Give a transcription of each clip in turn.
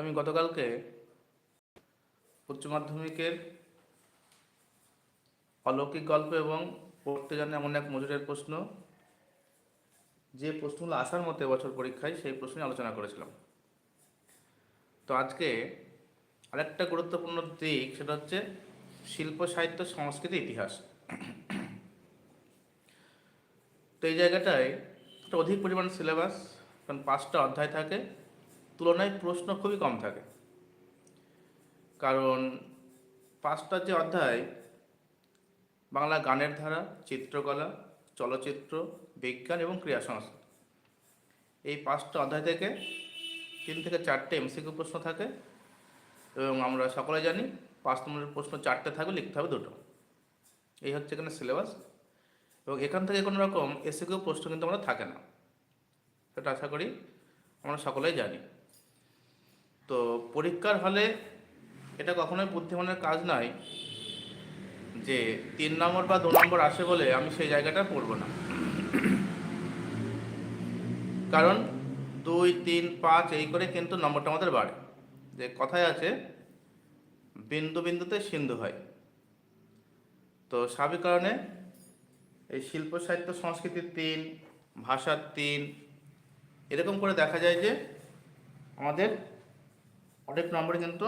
আমি গতকালকে উচ্চ মাধ্যমিকের অলৌকিক গল্প এবং পড়তে জানে এমন এক মজুরের প্রশ্ন। যে প্রশ্নগুলো আসার মতো বছর পরীক্ষায় সেই প্রশ্ন আলোচনা করেছিলাম। তো আজকে আরেকটা গুরুত্বপূর্ণ দিক, সেটা হচ্ছে শিল্প, সাহিত্য, সংস্কৃতি, ইতিহাস। তো এই জায়গাটায় একটা অধিক পরিমাণ সিলেবাস কারণ পাঁচটা অধ্যায় থাকে। তুলনায় প্রশ্ন খুবই কম থাকে। কারণ পাঁচটা যে অধ্যায়, বাংলা গানের ধারা, চিত্রকলা, চলচ্চিত্র, বিজ্ঞান এবং ক্রীড়া সংস্কৃতি এই পাঁচটা অধ্যায় থেকে তিন থেকে চারটে এমসিকিউ প্রশ্ন থাকে এবং আমরা সকলে জানি পাঁচ নম্বরের প্রশ্ন চারটে থাকবে, লিখতে হবে দুটো। এই হচ্ছে এখানে সিলেবাস এবং এখান থেকে কোনো রকম এসিকিউ প্রশ্ন কিন্তু আমরা থাকে না। সেটা আশা করি আমরা সকলেই জানি। তো পরীক্ষার হলে এটা কখনোই বুদ্ধিমানের কাজ নয় যে তিন নম্বর বা দু নম্বর আসে বলে আমি সেই জায়গাটা পড়ব না। কারণ দুই, তিন, পাঁচ এই করে কিন্তু নম্বরটা আমাদের বাড়ে। যে কথায় আছে, বিন্দু বিন্দুতে সিন্ধু হয়। তো স্বাভাবিক কারণে এই শিল্প, সাহিত্য, সংস্কৃতির তিন, ভাষার তিন, এরকম করে দেখা যায় যে আমাদের অনেক নম্বরে কিন্তু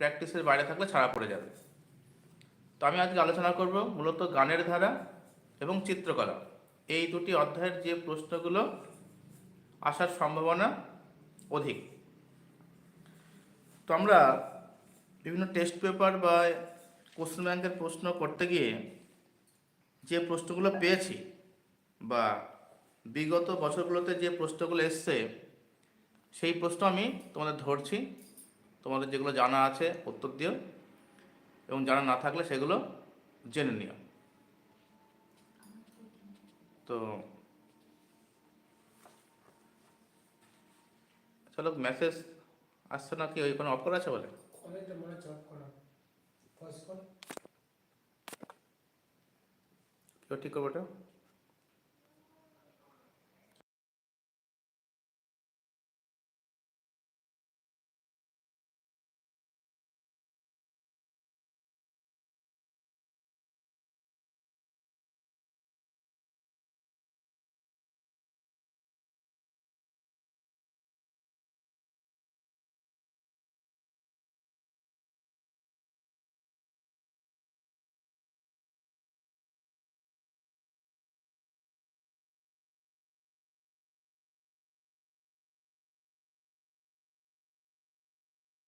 প্র্যাকটিসের বাইরে থাকলে ছাড়া পড়ে যাবে। তো আমি আজকে আলোচনা করব মূলত গানের ধারা এবং চিত্রকলা। এই দুটি অধ্যায়ের যে প্রশ্নগুলো আসার সম্ভাবনা অধিক। তো আমরা বিভিন্ন টেস্ট পেপার বা কোশ্চেন ব্যাংকের প্রশ্ন করতে গিয়ে যে প্রশ্নগুলো পেয়েছি বা বিগত বছরগুলোতে যে প্রশ্নগুলো এসছে সেই প্রশ্ন আমি তোমাদের ধরছি। তোমাদের যেগুলো জানা আছে উত্তর দিও। এবং জানা না থাকলে সেগুলো জেনে নিও। তো চলো মেসেজ আসছে না কি ওই কোনো অফার আছে বলে? কেউ ঠিক করব ওটা?